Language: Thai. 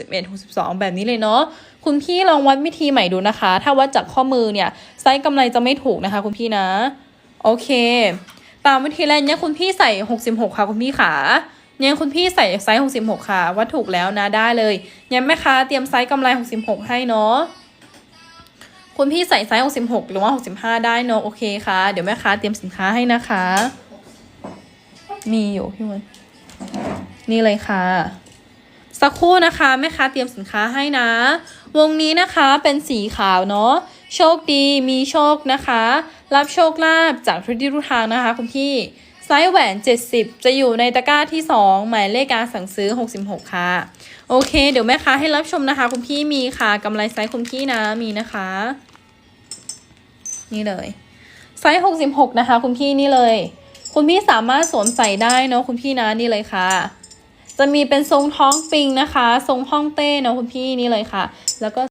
11 62 แบบนี้เลยเนาะคุณพี่ลองวัดวิธีใหม่ดูนะคะ ถ้าวัดจากข้อมือเนี่ยไซส์กำไรจะไม่ถูกนะคะ คุณพี่นะ โอเค ตามวิธีแรกเนี่ยคุณพี่ใส่ 66 ค่ะคุณพี่ขาเนี่ยคุณพี่ใส่ไซส์ 66 ค่ะวัดถูกแล้วนะได้เลยเนี่ยแม่ค้าเตรียมไซส์กำไร 66 ให้เนาะคุณพี่ใส่ไซส์ 66 หรือว่า 65 ได้เนาะโอเคค่ะ เดี๋ยวแม่ค้าเตรียมสินค้าให้นะคะ มีอยู่พี่มันนี่เลยค่ะ สักครู่นะคะแม่ค้าเตรียมสินค้าให้นะ วงนี้นะคะเป็นสีขาวเนาะโชคดีมีโชคนะคะ รับโชคลาภจากทุกที่ทุกทางนะคะคุณพี่ไซส์แหวน 70 จะอยู่ในตะกร้าที่ 2 หมายเลขการสั่งซื้อ 66 ค่ะ โอเค เดี๋ยวแม่ค้าให้รับชมนะคะคุณพี่มีค่ะกำไรไซส์คุณพี่นะมีนะคะ นี่เลยไซส์ 66 นะคะ คุณพี่นี่เลย คุณพี่สามารถสวมใส่ได้เนาะคุณพี่นะนี่เลยค่ะ จะมีเป็นทรงท้องปิงนะคะ ทรงห้องเต้เนาะคุณพี่นี่เลยค่ะ แล้วก็